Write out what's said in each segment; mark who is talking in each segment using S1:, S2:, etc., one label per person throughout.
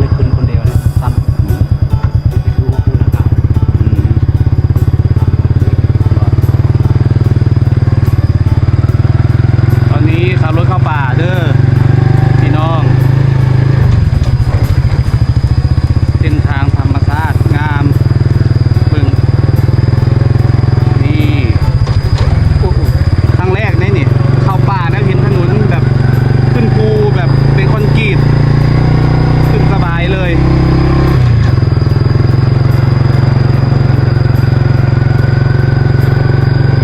S1: เลยขึ้นคนเดียวเลยซ้ำไปดูคูนะครับ
S2: อืมตอนนี้ขับรถเข้าป่าเด้อพี่น้อง เส้นทางธรรมชาติงามเบิ่งนี่โอ้โหครั้งแรกนี่นี่ เข้าป่าแล้วเห็นถนนแบบขึ้นภูแบบเป็นคอนกรีตขึ้นสบายเลย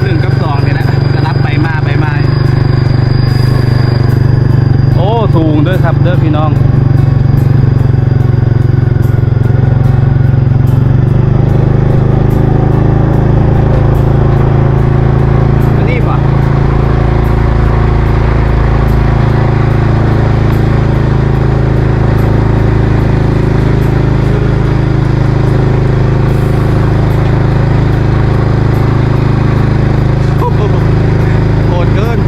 S2: หนึ่งกับสองเนี่ยนะจะรับไปมาไปมา โอ้ สูงเด้อครับ เด้อพี่น้อง อันนี้ป่ะโอ้โหโหดเกิน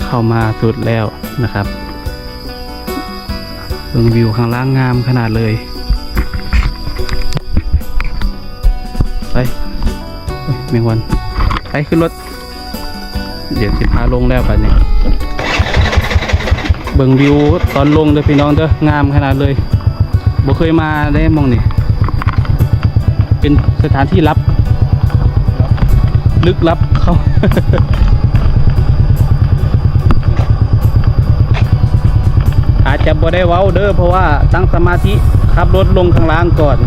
S2: เข้ามาสุดแล้วนะครับเบิ่งวิวข้างล่างงามขนาดเลย ไปเมงวันไปขึ้นรถ เดี๋ยวสิพาลงแล้วกันเนี่ยเบิ่งวิวตอนลงเด้อพี่น้องเด้องามขนาดเลยบ่เคยมาได้มองนี่เป็นสถานที่ลับ ลึกลับเขา อา จะบ่ได้เว้าเด้อเพราะว่าตั้งสมาธิขับรถลงข้างล่างก่อน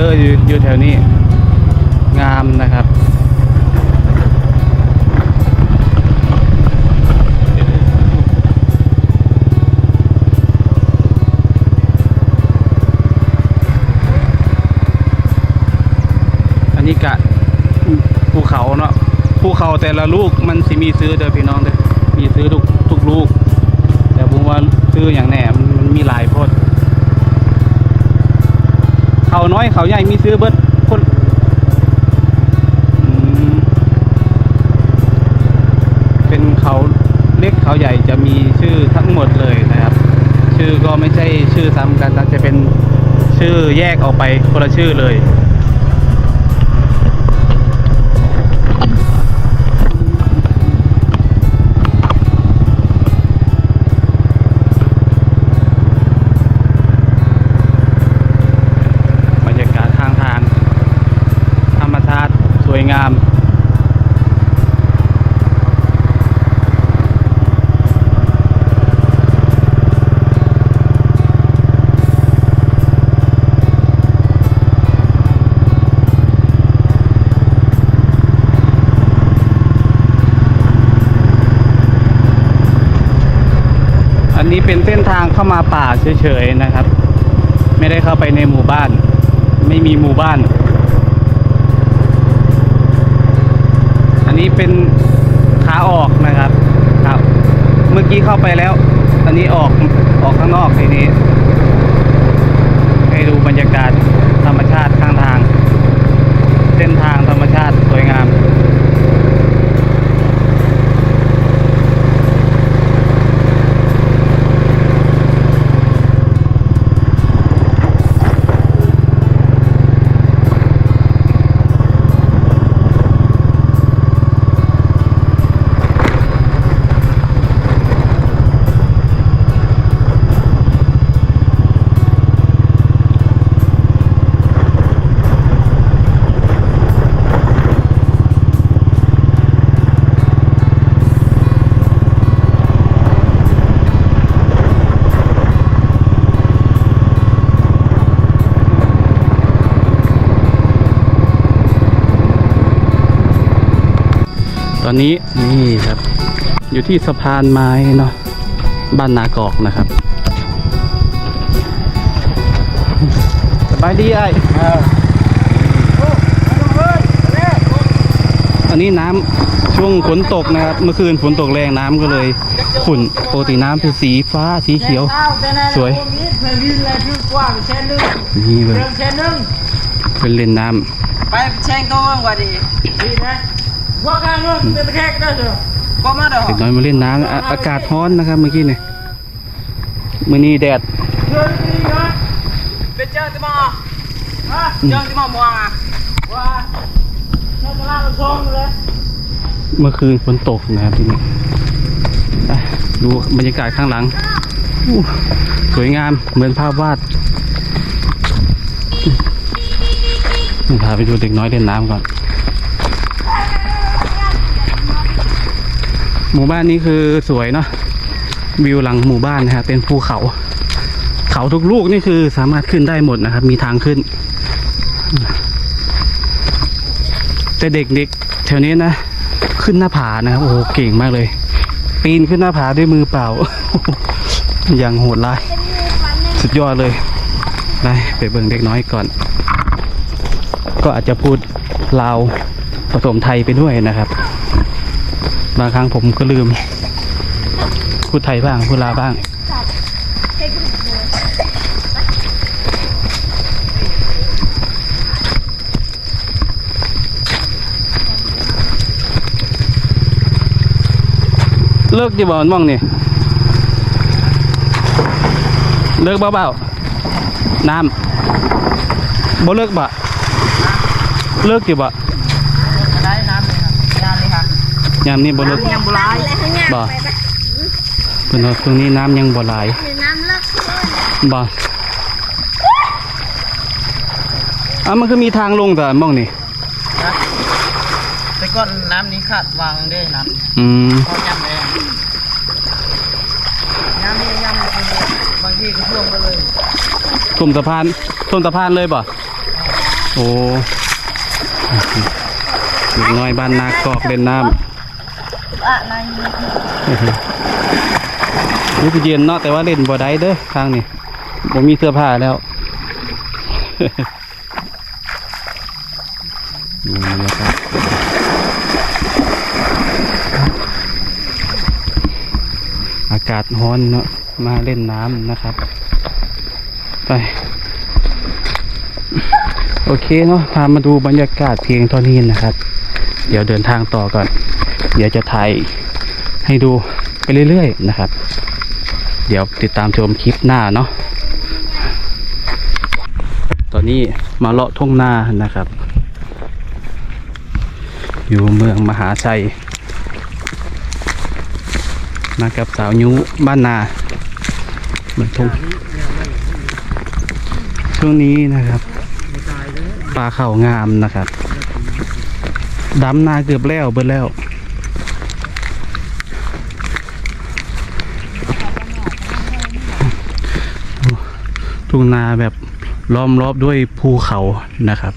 S2: เด้ออยู่อยู่แถวนี้ งามนะครับอันนี้กะภูเขาเนาะภูเขาแต่ละลูกมันสิมีซื้อเด้อพี่น้องเด้อมีซื้อทุกทุกลูก แต่ผมว่าซื้ออย่างแหน่มันมันมีหลาย น้อยเขาใหญ่มีซื้อเบิดคนเป็นเขาเล็กเขาใหญ่จะมีชื่อทั้งหมดเลยนะครับ ชื่อก็ไม่ใช่ชื่อซ้ำกันนะจะเป็นชื่อแยกออกไปคนละชื่อเลย เป็นเส้นทางเข้ามาป่าเฉยๆนะครับ ไม่ได้เข้าไปในหมู่บ้าน ไม่มีหมู่บ้าน อันนี้เป็นขาออกนะครับครับ เมื่อกี้เข้าไปแล้ว อันนี้ออกออกข้างนอกทีนี้ ให้ดูบรรยากาศธรรมชาติข้างทาง เส้นทาง ที่สะพานไม้เนาะบ้านนากอกนะครับสบายดีไอ้อันนี้น้ำช่วงฝนตกนะครับ เมื่อคืนฝนตกแรงน้ำก็เลยขุ่นปกติน้ำเป็นสีฟ้าสีเขียว สวย
S1: นี่เลย
S2: เป็นเลนน้ำ
S3: ไปแช่งตัวกว่าดี
S1: ดีนะว่าการนึงเป็นแค่ก็ได้เถอะ
S3: ก็มาเด้อ
S2: เด็กน้อยมาเล่นน้ำอะอากาศร้อนนะครับเมื่อกี้เนี่ยมื่อนี้แดด
S1: เรื่องนี้นะ
S3: ไปเจอที่มอ
S1: ฮะ
S3: เจอที่มอม่วงอะ
S1: ว่าแค่ตลาดเราชงเลย
S2: เมื่อคืนฝนตกนะครับที่นี่ไปดูบรรยากาศข้างหลังอู้สวยงามเหมือนภาพวาดพาไปดูเด็กน้อยเล่นน้ำก่อน หมู่บ้านนี้คือสวยเนาะวิวหลังหมู่บ้านนะครับเป็นภูเขา เขาทุกลูกนี่คือสามารถขึ้นได้หมดนะครับ มีทางขึ้น แต่เด็กๆแถวนี้นะขึ้นหน้าผานะครับโอ้โหเก่งมากเลย ปีนขึ้นหน้าผาด้วยมือเปล่า อย่างโหดร้ายสุดยอดเลยไปไปเบิ่งเด็กน้อยก่อน ก็อาจจะพูดลาวผสมไทยไปด้วยนะครับ บางครั้งผมก็ลืมพูดไทยบ้างพูดลาบ้าง เลิกจีบอลมองนี่ เลิกเบาๆน้ำบ่เลิกบะเลิกจีบะ
S3: ได้น้ำเลยครับน้ำเลยค่ะ
S2: ยามนี้บ่เลิก
S3: ยังบุไร
S2: บ่เพิ่นว่าช่วงนี้น้ำยังบ่หลาย
S4: น้ำเลิกขึ้น
S2: บ่อะมันคือมีทางลงแต่มองนี่
S3: แต่ก่อนน้ำนี้ขาดวางด้วยน้ำ
S2: อืม
S3: พอยำเลยน้ำนี้ยำเลยบางทีก็ท่วมไปเลย
S2: ท่วมสะพานท่วมสะพานเลยบ่โอ้เด็กน้อยบ้านนากอกเล่นน้ำ
S3: อะนาย
S2: รู้สึกเย็นเนาะแต่ว่าเล่นบ่ได้เด้อทางนี้ผมมีเสื้อผ้าแล้วนี่นะครับอากาศร้อนเนาะมาเล่นน้ำนะครับ ไป โอเคเนาะพามาดูบรรยากาศเพียงเท่านี้นะครับ เดี๋ยวเดินทางต่อก่อน เดี๋ยวจะถ่ายให้ดูไปเรื่อยๆนะครับ เดี๋ยวติดตามชมคลิปหน้าเนาะตอนนี้มาเลาะทุ่งนานะครับ อยู่เมืองมหาชัย มากับสาวยุบ้านนาเหมืองทุ่งช่วงนี้นะครับปลาเข่างามนะครับดำนาเกือบแล้วเบิดแล้ว ทุ่งนาแบบล้อมรอบด้วยภูเขานะครับ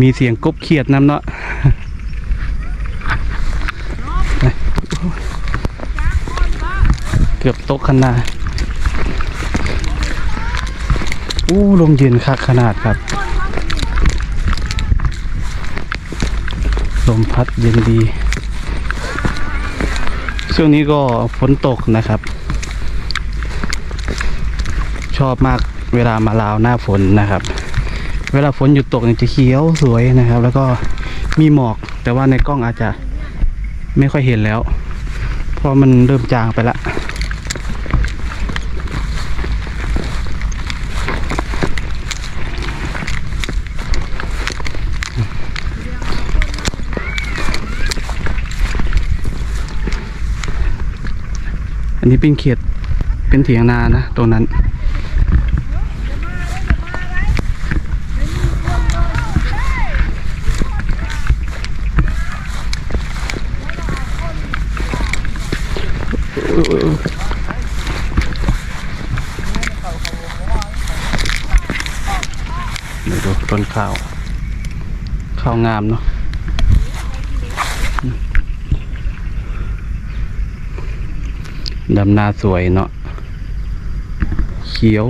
S2: มีเสียงกบเขียดน้ำเนาะเกือบตกขนาดอู้ลมเย็นคักขนาดครับ ลมพัดเย็นดี ช่วงนี้ก็ฝนตกนะครับ ชอบมากเวลามาลาวหน้าฝนนะครับ เวลาฝนหยุดตกเนี่ยจะเขียวสวยนะครับ แล้วก็มีหมอก แต่ว่าในกล้องอาจจะไม่ค่อยเห็นแล้ว เพราะมันเริ่มจางไปละอันนี้เป็นเขียดเป็นเถียงนานะตรงนั้น เดี๋ยวดูต้น ข้าวข้างามเนาะดำนาสวยเนาะเขียว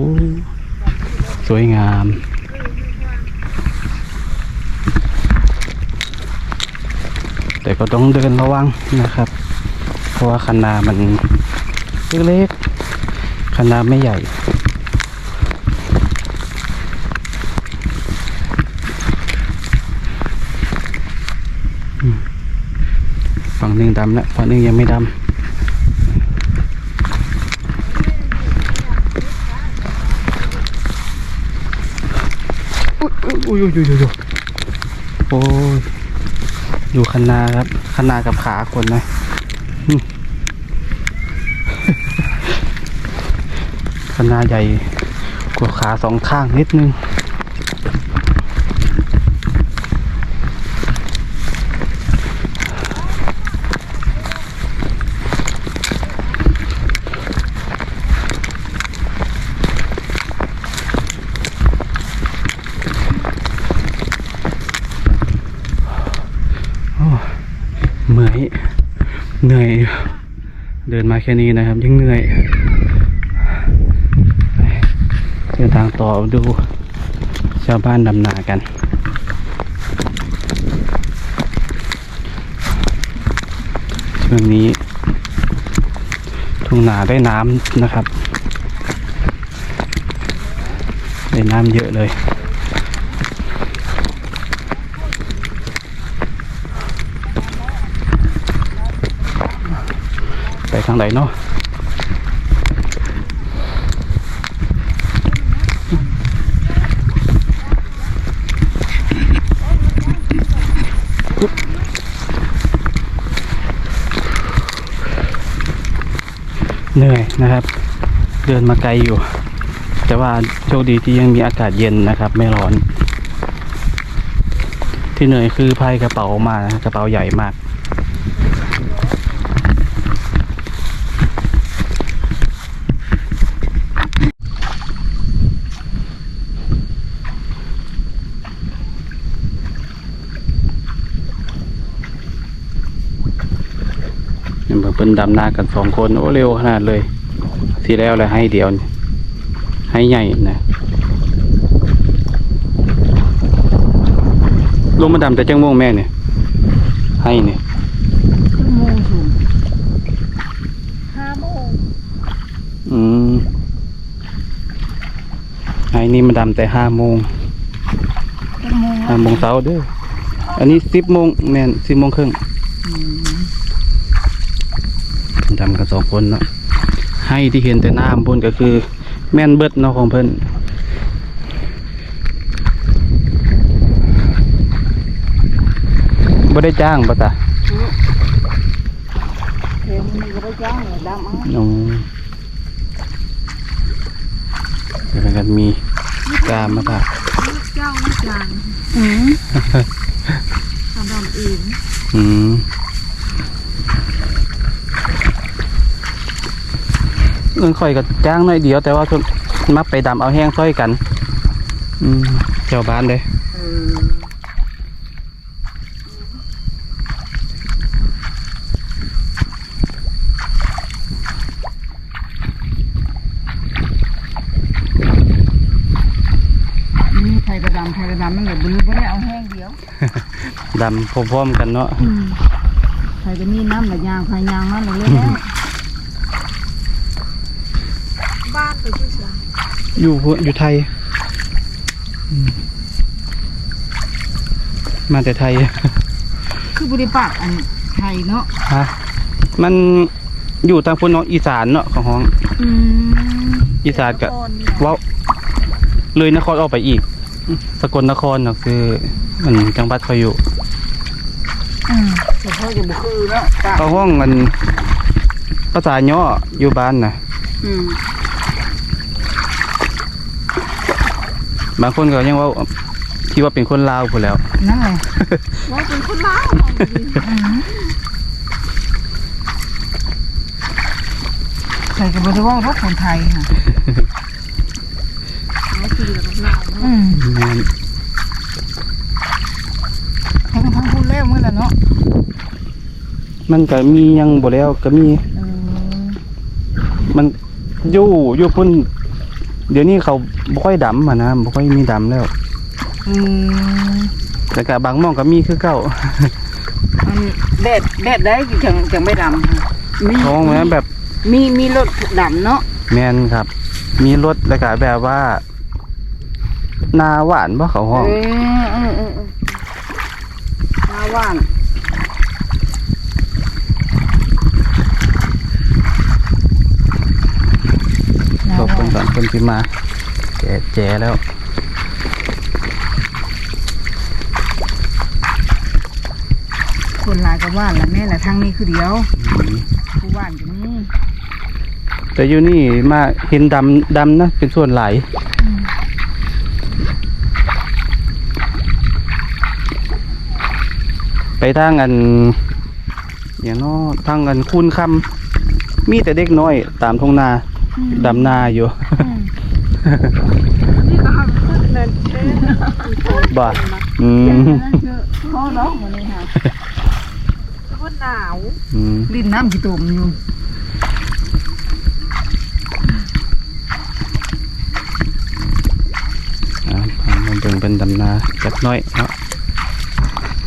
S2: สวยงามแต่ก็ต้องเดินระวังนะครับ เพราะว่าคันนามันเล็กๆคันนาไม่ใหญ่ หนึ่งดำแล้วฝั่งหนึ่งยังไม่ดำอุ้ยอุ้ยอุ้ยอุ้ยโอ้ยอยู่คันาครับคันากับขาคนนะคันนาใหญ่กว่าขาสองข้างนิดนึง เหนื่อยเห นื่อยเดินมาแค่นี้นะครับยังเหนื่อยเดินทางต่อดูชาวบ้านดำนากันช่วงนี้ทุ่งนาได้น้ำนะครับ ได้น้ำเยอะเลย ทางไหนเนาะเหนื่อยนะครับ เดินมาไกลอยู่ แต่ว่าโชคดีที่ยังมีอากาศเย็นนะครับ ไม่ร้อน ที่เหนื่อยคือพายกระเป๋ามา กระเป๋าใหญ่มาก ยังเพิ่นดำนากันสองคนโอ้เร็วขนาดเลยทีแล้วเลยให้เดียวนี่ให้ใหญ่นะลงมาดำแต่จังม่วงแม่เนี่ยให้เนี่ย
S3: โมงสูงห้าโมง
S2: อืมให้นี่มาดำแต่ห้าโมง
S3: โมง
S2: ห้าโมงเช้าเด้ออันนี้สิบโมงแม่นสิบโมงครึ่ง ดำกันสองคนเนาะให้ที่เห็นแต่น้ำบนก็คือ แม่นเบิดเนาะของเพิ่นบ่ได้จ้างบ่ตา
S3: เดี๋ยวมันก็ไปจ้างเลยดำเอา
S2: อืมเดี๋ยวกันมีกามมาตา
S4: เจ้าไม่จางอืมทำดำเอง
S2: อืม เงินข่อยก็จ้างหน่อยเดียว แต่ว่าส่วนมาไปดำเอาแห้งซ้อยกันอืมเจ้าบ้านเด้
S3: เออนี่ไทยกระดำไทยกระดำมันแบบบื้อไม่ได้เอาแห้งเดียว
S2: ดำพร้อมๆกันเนาะ
S4: อืม
S3: ไทยก็มีน้ำหลายอย่างไทยยางมันเลยแล้ว
S4: อ
S2: ยู่พุ่นอยู่ไทยอืมมาแต่ไทย
S3: คือบริปากอันไทยเนาะ
S2: ฮะมันอยู่ทางพุ่นเนาะอีสานเนาะของห้อง
S4: อืม
S2: อีสานกับ
S4: ก้อนนี่
S2: เว้าเลยนครออกไปอีก สกลนครเนาะคือมันจังหวัดเขาอยู่
S4: อืม
S3: แต่เขาจะบุคือเนาะปาก
S2: เขาห้องมันภาษาย่ออยู่บ้านนะ
S3: อืม
S2: บางคนก็ยังว่าคิดว่าเป็นคนลาวพูนแหล้ว
S3: นั่นแหละ
S4: ว่าเป็นคนลาวเอาดี
S3: ไทยก็บริว่ารถคนไทยค่ะ
S4: เอาสีแล้วก็ลาว
S3: อืม
S2: แม่น
S3: มื้อละเนาะ
S2: มันก็มียังบ่แล้วก็มี
S3: เออ
S2: มันอยู่อยู่พุ่น เดี๋ยวนี้เขาบ่ค่อยดำอะนะบ่ค่อยมีดำแล้ว
S3: อืม
S2: แต่ก็บางหม่องก็มีคือเก่า
S3: อันแดดแดดได้จังจังไม่ดำค่ะมี
S2: ท้องเหมือนแบบ
S3: มีมีรถดำเนาะ
S2: แมนครับ มีรถแล้วก็แบบว่านาหวานบ่เขาห้อง
S3: เออเออเออเออนาว่าน
S2: ขอบคุณสามคนที่มาแจแจแล้ว
S3: คนหลายกับว่านละแม่ละทางนี้คือเดียว
S2: อืม
S3: ผู้ว่านก็มี
S2: แต่อยู่นี่มาเห็นดำดำนะเป็นส่วนหลายไปทางอันอย่างเน้อทางอันคูนคำมีแต่เด็กน้อยตามทงนา ดำนาอยู่
S4: นี่ก็เอาขึ้นเลย
S2: บ่าอืม
S3: พ่อเนาะมื้อนี้ค่ะ
S4: ก็หนาว
S2: อืม
S3: ลิ้นน้ำกี่ตุ่มอยู่
S2: อ่าพามันเบิ่งเป็นดำนาจักหน้อยเนาะ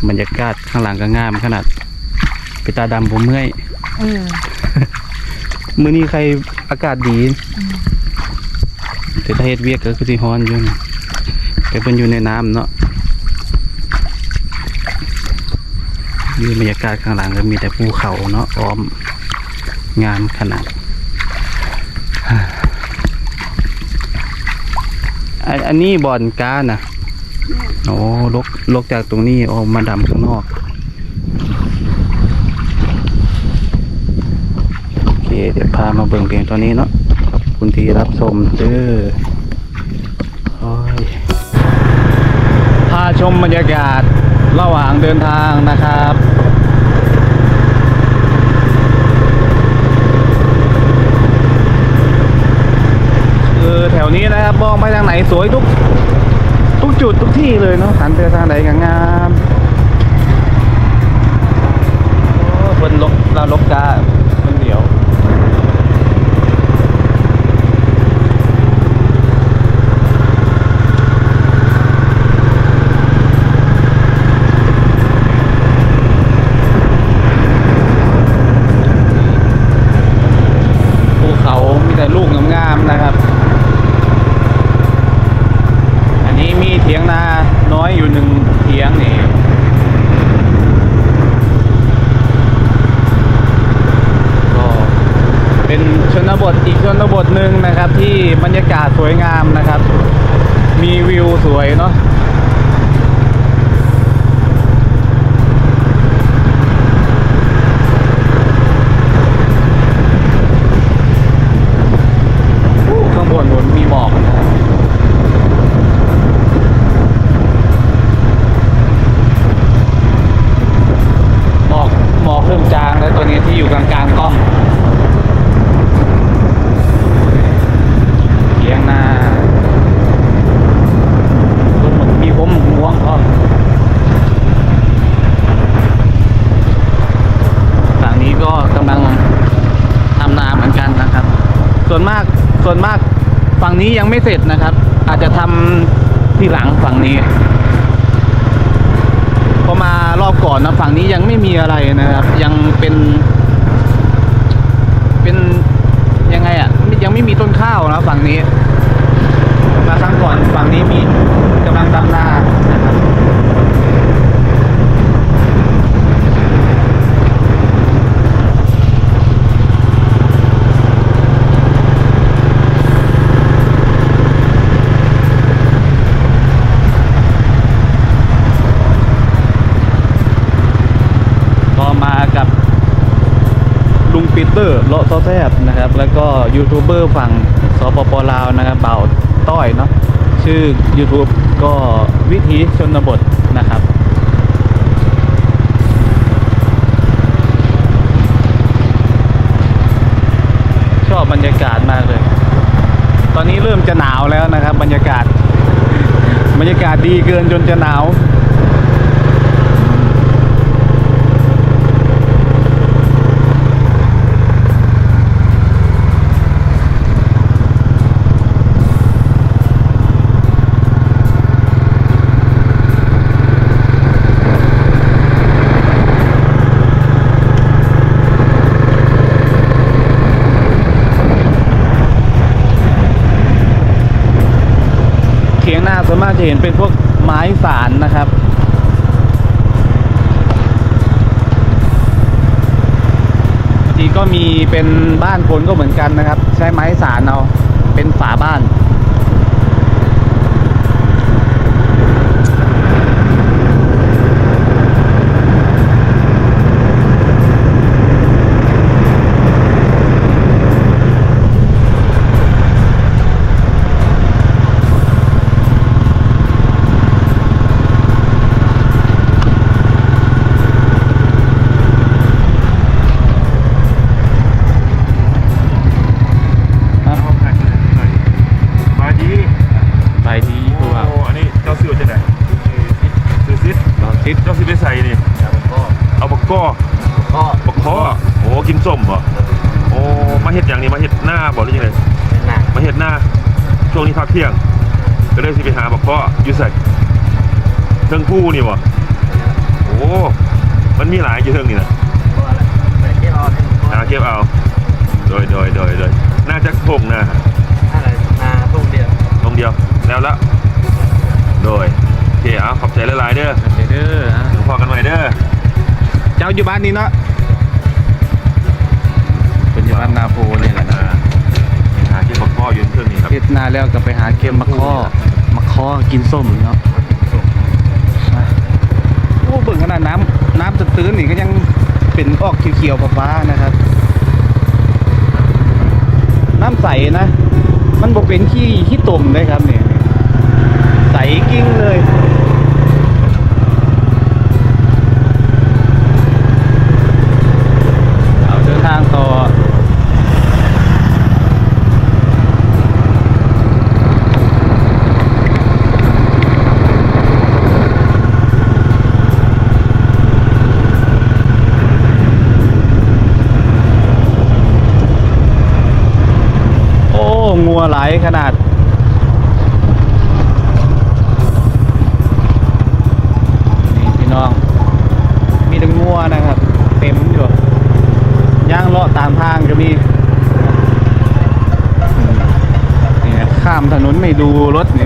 S2: บรรยากาศข้างหลังก็งามขนาดไปตาดำผมเมื่อย
S3: เออ
S2: มื้อนี้ใครอากาศดี แต่ถ้าเฮ็ดเวียกก็คือสิฮ้อนอยู่นะแต่เพิ่นอยู่ในน้ำเนาะนี่บรรยากาศข้างหลังก็มีแต่ภูเขาเนาะอ้อมงามขนาดอันอันนี้บ่อนกาน่ะโอ้ลกลกจากตรงนี้ออกมาดำข้างนอก โอ เดี๋ยวพามาเบิ่งเพียงตัวนี้เนาะขอบคุณที่รับชมเด้อโอ้ยพาชมบรรยากาศระหว่างเดินทางนะครับคือแถวนี้นะครับมองไปทางไหนสวยทุก ทุกจุดทุกที่เลยเนาะหันไปทางไหนก็งามโอ้บนลกเราลกกาคนเดียว ภูเขา มีแต่ลูกงามๆนะครับ อันนี้มีเถียงนาน้อยอยู่หนึ่งเถียงนี่ ก็เป็นชนบท ทหนึ่งนะครับที่บรรยากาศสวยงามนะครับ มีวิวสวยเนาะ ข้างบนบนมีหมอกนะครับหมอกหมอกเริ่มจางแล้วตัวนี้ที่อยู่กลางกลางๆกล้องเทียงหน้ารถมันมีผมม่วงก็ฝั่งนี้ก็กำลังทำนาเหมือนกันนะครับ ส่วนมากส่วนมากฝั่งนี้ยังไม่เส ร็จนะครับ อาจจะทำที่หลังฝั่งนี้พอมารอบก่อนนะฝั่งนี้ยังไม่มีอะไรนะครับ ยังเป็น เป็นยังไงอะ่ะยังไม่มีต้นข้าวนะฝั่งนี้ มาครั้งก่อนฝั่งนี้มีกำลังดำนานะครับ ก็มากับลุง ปีเตอร์เลาะซอแซบนะครับ แล้วก็ยูทูบเบอร์ฝั่งสปปลาวนะครับเบาต้อยเนาะชื่อ YouTube ก็วิถีชนบทนะครับชอบบรรยากาศมากเลย ตอนนี้เริ่มจะหนาวแล้วนะครับ บรรยากาศ บรรยากาศดีเกินจนจะหนาว ส่วนมากจะเห็นเป็นพวกไม้สารนะครับบางทีก็มีเป็นบ้านคนก็เหมือนกันนะครับ ใช้ไม้สารเอาเป็นฝาบ้าน ก็
S5: บักข้อโอ้กินส้มบ่โอ้มาเห็ดอย่างนี้มาเห็ดหน้าบ่หรือยังไง
S1: เป็นหนัก
S5: มาเห็ดหน้า ช่วงนี้พักเที่ยง ก็เลยสิไปหาบักข้ออยู่ใส่เทิงผู้นี่บ่โอ้ มันมีหลายอยู่เทิงนี่นะ
S1: ก็อะไรไปเที่ยวให้ผมก็
S5: หาเก็บเอา โดยโดยโดยโดยน่าจะทงนะ
S1: อะไรนาตุ้งเดียว
S5: ตรงเดียว แล้วละ โดยโอเคเอาขอบใจหลายๆเด้อ
S2: เด้ออะ
S5: ถึงพอกันใหม่เด้อ
S2: เจ้าอยู่บ้านนี้เนาะ เป็นอยู่บ้านนาโพนี่แหละนะ
S5: หาที่บักข้อยืนเครื่องนี่ครับ
S2: เฮ็ดนาแล้วก็ไปหาเกมมาข้อมาข้อกินส้มเนาะอะโอ้เบิ่งขนาดน้ำน้ำตื้นๆนี่ก็ยังเป็นออกเขียวๆฟ้าๆนะครับ น้ำใสนะ มันบอกเป็นขี้ขี้ตุ่มเลยครับเนี่ยใสกิ้งเลย เอาเดินทางต่อ โอ้ งัวไหลายขนาด นี่พี่น้อง มีแต่งัวนะครับ เต็มอยู่ย่างเลาะตามทางก็มีนี่ นะข้ามถนนไม่ดูรถนี่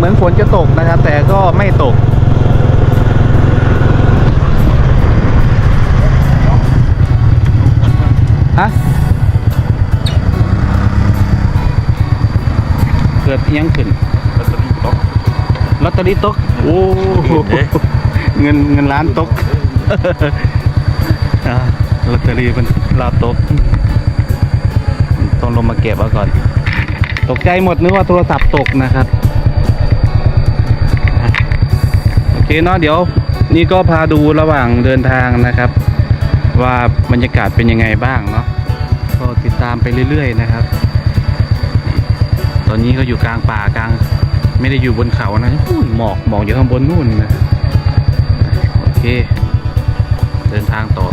S2: เหมือนฝนจะตกนะครับ แต่ก็ไม่ตก ฮะ เกิดอิหยังขึ้น
S5: ลอตเตอรี่ตก
S2: ลอตเตอรี่ตก โอ้โห
S5: เอ๊ะ
S2: เงินเงินล้านตกอ่าลอตเตอรี่มันลาตก ต้องลงมาเก็บเอาก่อน ตกใจหมดนึกว่าโทรศัพท์ตกนะครับ เคเนาะเดี๋ยวนี่ก็พาดูระหว่างเดินทางนะครับ ว่าบรรยากาศเป็นยังไงบ้างเนาะก็ติดตามไปเรื่อย ๆ นะครับ ตอนนี้ก็อยู่กลางป่ากลาง ไม่ได้อยู่บนเขานะหมอกหมอกอยู่ข้างบนนู่นนะโอเค เดินทางต่อ